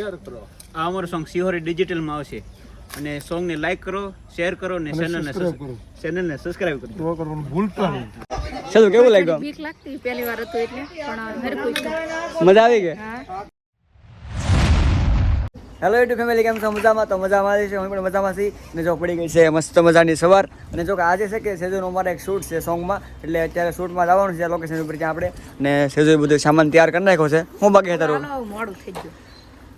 આ અમારું સોંગ સિહોરી ડિજિટલમાં આવશે. અને સોંગને લાઈક કરો શેર કરો ને ચેનલને ચેનલને સબસ્ક્રાઇબ કરો. કરવાનું ભૂલતા નહીં. સારું કેવું લાગ્યું બીક લાગતી પહેલી વાર હતું એટલે પણ હરખું કોઈ મજા આવી ગઈ? હેલો યુટ્યુબ ફેમિલી કેમ છો? મજામાં? તો મજામાં આવી છે. હું પણ મજામાં છી ને જો પડી ગઈ છે મસ્ત મજાની સવાર. અને જો કે આજે છે કે સેજુનો અમારે એક શૂટ છે સોંગમાં એટલે અત્યારે શૂટમાં જવાનું છે લોકેશન ઉપર ત્યાં આપણે. ને સેજુએ બધું સામાન તૈયાર કરી નાખ્યો છે. હું બાકી હતા મોડું થઈ ગયું.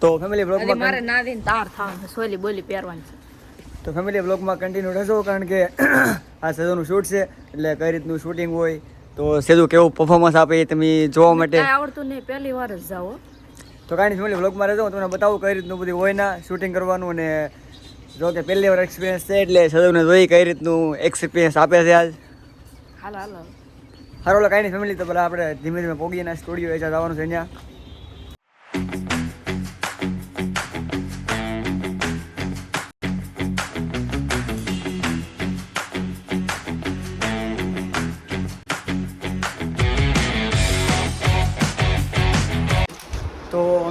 તો ફેમિલી બ્લોગમાં મારે ના દઈને તાર થવાનું સોલી બોલી પહેરવાની છે. તો ફેમિલી બ્લોગમાં કન્ટિન્યુ રહેજો કારણ કે આ સેજોનું શૂટ છે એટલે કઈ રીતનું શૂટિંગ હોય તો સેજુ કેવું પરફોર્મન્સ આપે એ તમે જોવા માટે. આવડતું નહીં પહેલી વાર જ જાઓ તો કાંઈ નહીં ફેમિલી બ્લોગમાં રહેજો હું તમને બતાવું કઈ રીતનું બધું હોય ના શૂટિંગ કરવાનું અને જો કે પહેલી વાર એક્સપિરિયન્સ છે એટલે સદવને જોઈ કઈ રીતનું એક્સપિરિયન્સ આપે છે આજ. હાલો હાલો. હારો કાંઈ નહીં ફેમિલી તો પેલા આપણે ધીમે ધીમે પોગીના સ્ટુડિયો એ જવાનું છે અહીંયા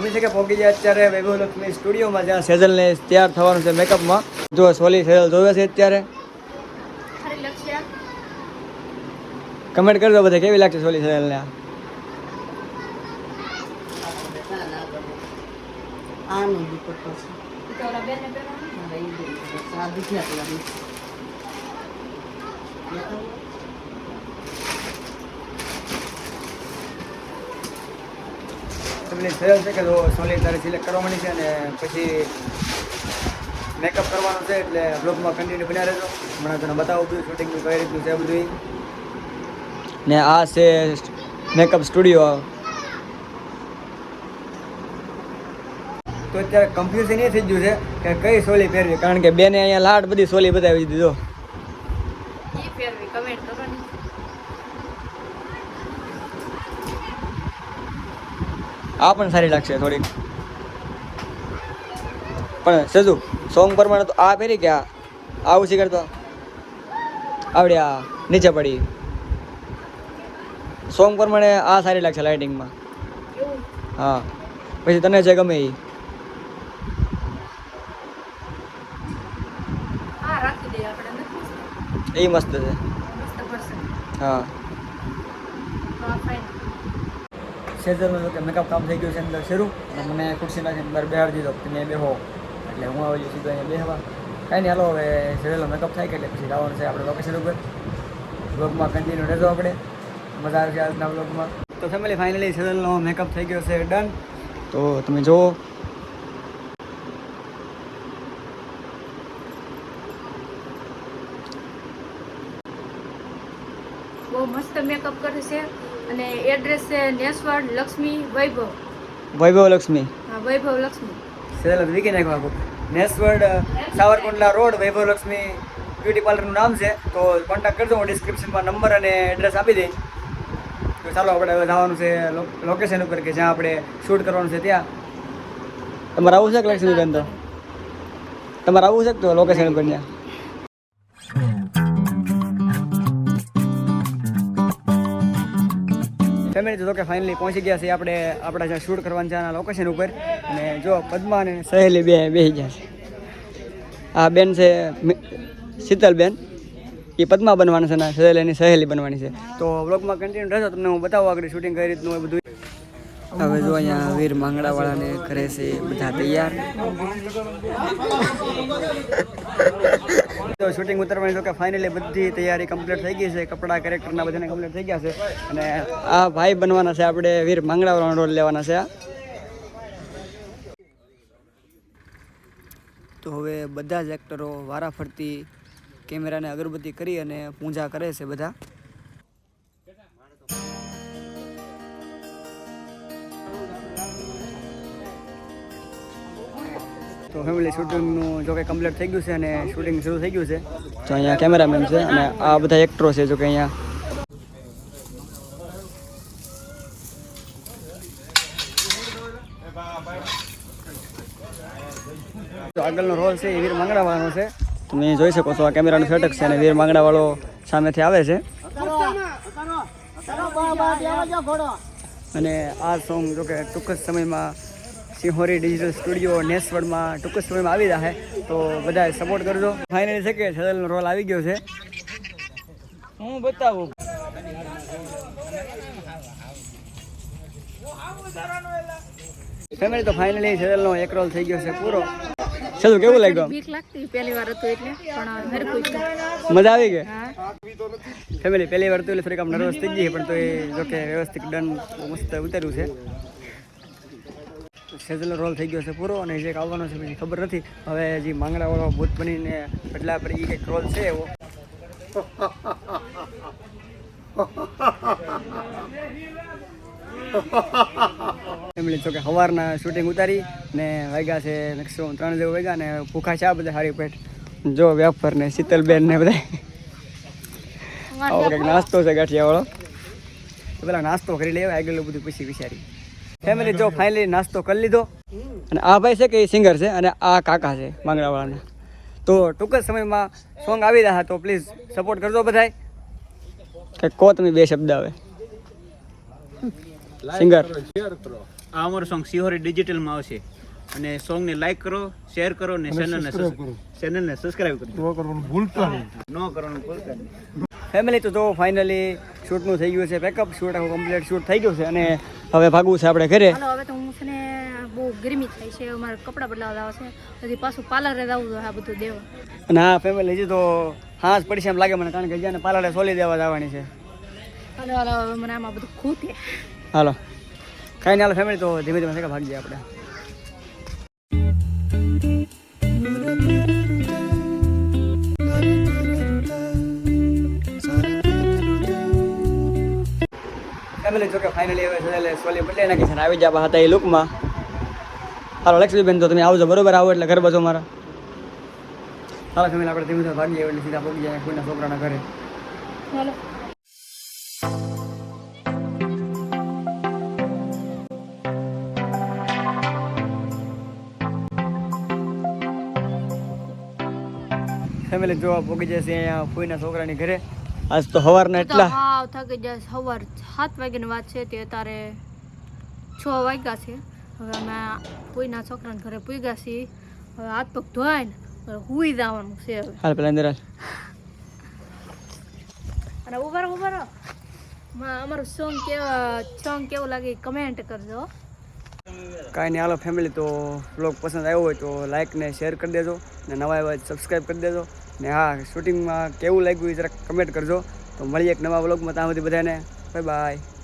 તો શકે પહોંચી ગયા અત્યારે વૈભવ લક્ષ્મી સ્ટુડિયોમાં જ્યાં સેજલને તૈયાર થવાનું છે મેકઅપમાં જો સોલી સેજલ જોવે છે અત્યારે. કમેન્ટ કરજો બધા કેવી લાગશે સોલી સેજલને આ આનો દુપટ્ટો છે તો ઓલા બેનને પહેરવાનું મારા ઈ દુપટ્ટો છે. આ બીજા કલરનો છે. તમને થયેલ છે કે જો તારે સિલેક્ટ કરવાની છે અને પછી મેકઅપ કરવાનો છે એટલે બ્લોગમાં કન્ટિન્યુ બન્યા રહેજો. હમણાં તને બતાવું બધું શૂટિંગનું કઈ રીતનું છે બધું ને આ છે મેકઅપ સ્ટુડિયો તો અત્યારે કન્ફ્યુઝન એ થઈ ગયું છે કે કઈ સોલી પહેરવી? કારણ કે બેને અહીંયા લાડ બધી સોલી બતાવી દીધો ઈ પહેરવી કમેન્ટ કરો ને આ પણ સારી લાગશે થોડીક. પણ સજુ સોંગ પ્રમાણે તો આ પહેરી ગયા. આવું શીખર તો આવડ્યા નીચે પડી. સોંગ પ્રમાણે આ સારી લાગશે લાઇટિંગમાં હા. પછી તને જે ગમે એ એ મસ્ત છે. હા તો આ ફાઇન કે મેકઅપ કામ થઈ ગયું છે અંદર શરૂ. અને મને ખુરશી અંદર બેહાડ દીધો. કે તમે બેહો. એટલે હું આવી સીધો અહીંયા બેહવા. કાંઈ નહીં, હાલો, હવે સેઝરનો મેકઅપ થાય કે એટલે પછી જવાનું છે આપણે લોકેશન ઉપર. બ્લોગમાં કન્ટિન્યુ રહેજો આપણે. મજા આવશે આજના બ્લોગમાં તો ફેમિલી ફાઇનલી સેઝરનો મેકઅપ થઈ ગયો છે ડન તો તમે જુઓ. બહુ મસ્ત મેકઅપ કરે છે. અને એડ્રેસ છે નેસવાડ લક્ષ્મી વૈભવ. વૈભવ લક્ષ્મી. હા વૈભવ લક્ષ્મી. સેલ વિકી નાખવા આખું નેસવર્ડ સાવરકુંડલા રોડ વૈભવ લક્ષ્મી બ્યુટી પાર્લરનું નામ છે. તો કોન્ટેક્ટ કરજો હું ડિસ્ક્રિપ્શનમાં નંબર અને એડ્રેસ આપી દઈશ. તો ચાલો આપણે હવે જવાનું છે લોકેશન ઉપર કે જ્યાં આપણે શૂટ કરવાનું છે ત્યાં. તમારે આવું છે કે લક્ષ્મીબેન તો તમારે આવું છે તો લોકેશન ઉપર ત્યાં? ફેમિલી તો કે ફાઇનલી પહોંચી ગયા છે આપણે, આપણા જ્યાં શૂટ કરવાનું છે લોકેશન ઉપર. અને જો પદ્મા અને સહેલી બે બેસી ગયા છે. આ બેન છે શીતલબેન. એ પદ્મા બનવાના છે અને સહેલ એની સહેલી બનવાની છે. તો બ્લોગમાં કન્ટિન્યુ રહેજો, તમને હું બતાવું આગળ શૂટિંગ કઈ રીતનું એ બધું. હવે જો અહીંયા વીર માંગડાવાળાને કરે છે બધા તૈયાર. શૂટિંગ ઉતરવાની તો કે ફાઇનલી બધી તૈયારી કમ્પ્લીટ થઈ ગઈ છે. કપડાં કેરેક્ટરના બધાને કમ્પ્લીટ થઈ ગયા છે. અને આ ભાઈ બનવાના છે આપણે વીર માંગડાવાળાનો રોલ લેવાના છે તો હવે બધા જ એક્ટરો વારાફરતી કેમેરાને અગરબત્તી કરી અને પૂજા કરે છે બધા. તો ફેમિલી શૂટિંગનું જો કે કમ્પ્લીટ થઈ ગયું છે અને શૂટિંગ શરૂ થઈ ગયું છે. તો અહીંયા કેમેરામેન છે અને આ બધા એક્ટરો છે જો કે અહીંયા. આગળનો રોલ છે એ વીર માંગડાવાનો છે. તમે જોઈ શકો છો આ કેમેરાનું સેટઅપ છે અને વીર માંગડાવાળો સામેથી આવે છે. અને આ સોંગ જો કે ટૂંક જ સમયમાં સિંહોરી ડિજિટલ સ્ટુડિયો નેસવડમાં ટૂંક સમયમાં આવી જશે તો બધા સપોર્ટ કરજો. ફાઇનલી છે કે છેલ્લો રોલ આવી ગયો છે. હું બતાવું. ફેમિલી તો ફાઇનલી છેલ્લો એક રોલ થઈ ગયો છે પૂરો. છેલ્લું કેવું લાગ્યું? બીક લાગતી પહેલી વાર હતું એટલે પણ હરખું મજા આવી ગઈ? ફેમિલી પહેલી વાર તો એટલે થોડીક આમ નર્વસ થઈ ગઈ પણ તો એ જો કે વ્યવસ્થિત ડન મસ્ત ઉતાર્યું છે. સેઝલનો રોલ થઈ ગયો છે પૂરો અને જે આવવાનો છે મને ખબર નથી. હવે જે માંગડાવાળો ભૂત બનીને બદલા પર એ કંઈક રોલ છે એવો. એમણે તો કે સવારના શૂટિંગ ઉતારી ને વાગ્યા છે મેક્સિમમ ત્રણ જેવું વાગ્યા ને ભૂખા છે આ બધા હારી પેટ. જો વેફર ને શીતલબેન ને બધા. આવો કંઈક નાસ્તો છે ગાંઠિયાવાળો. પેલા નાસ્તો કરી લેવા આગળ બધું પછી વિચારી ફેમિલી જો ફાઇનલી નાસ્તો કરી લીધો. અને આ ભાઈ છે કે એ સિંગર છે અને આ કાકા છે માંગડાવાળાના તો ટૂંક જ સમયમાં સોંગ આવી રહ્યા તો પ્લીઝ સપોર્ટ કરજો બધાય. કે કહો તમે બે શબ્દ આવે. સિંગર આ અમારું સોંગ સિહોરી ડિજિટલમાં આવશે. અને સોંગને લાઈક કરો શેર કરો ને ચેનલને ચેનલને સબસ્ક્રાઇબ કરજો કરવાનું ભૂલતા નહીં. ન કરવાનું ભૂલતા નહીં. ફેમિલી તો જો ફાઇનલી શૂટનું થઈ ગયું છે પેકઅપ શૂટ આખું કમ્પ્લીટ શૂટ થઈ ગયું છે અને હવે ભાગવું છે આપણે ઘરે. હવે તો હું છે ને બહુ ગરમી થાય છે મારે કપડાં બદલાવા છે પછી પાછું પાર્લરે જવું આ બધું દેવા. અને હા ફેમિલી હજી તો હાંસ પડી છે એમ લાગે મને કારણ કે જ્યાં પાર્લરે સોલી દેવા જવાની છે. હાલો હાલો મને આમાં બધું ખૂટે. હાલો. કાંઈ નહીં હાલો ફેમિલી તો ધીમે ધીમે ભાગીએ આપણે. ફેમિલી જો ફાઇનલી હવે છે સોલી બદલાઈ નાખી છે આવી જવા હતા એ લુકમાં હાલો લક્ષ્મીબેન તો તમે આવજો બરોબર આવો એટલે ઘર બાજુ મારા હાલો ફેમિલી આપણે ધીમે ધીમે ભાગીએ એટલે સીધા પગી જાય કોઈના છોકરાના ઘરે. હાલો. ફેમિલી જોવા પોગી જશે અહીંયા ફૂઈના છોકરાની ઘરે. આજ તો સવારના એટલા હા થાકી જાય સવાર સાત વાગ્યાની વાત છે તે અત્યારે છ વાગ્યા છે. હવે અમે કોઈના છોકરાના ઘરે પૂગ્યા છીએ. હવે હાથ પગ ધોઈને હુઈ જવાનું છે હવે. હાલ પેલા અંદર હાલ. અને ઊભા રહો ઊભા અમારું સોંગ કેવા સોંગ કેવું લાગે કમેન્ટ કરજો કાંઈ નહીં હાલો ફેમિલી તો બ્લોગ પસંદ આવ્યો હોય તો લાઇક ને શેર કરી દેજો. ને નવા એવા સબસ્ક્રાઈબ કરી દેજો. ને હા શૂટિંગમાં કેવું લાગ્યું એ જરાક કમેન્ટ કરજો. તો મળીએ એક નવા બ્લોગમાં ત્યાં સુધી બધાને બાય બાય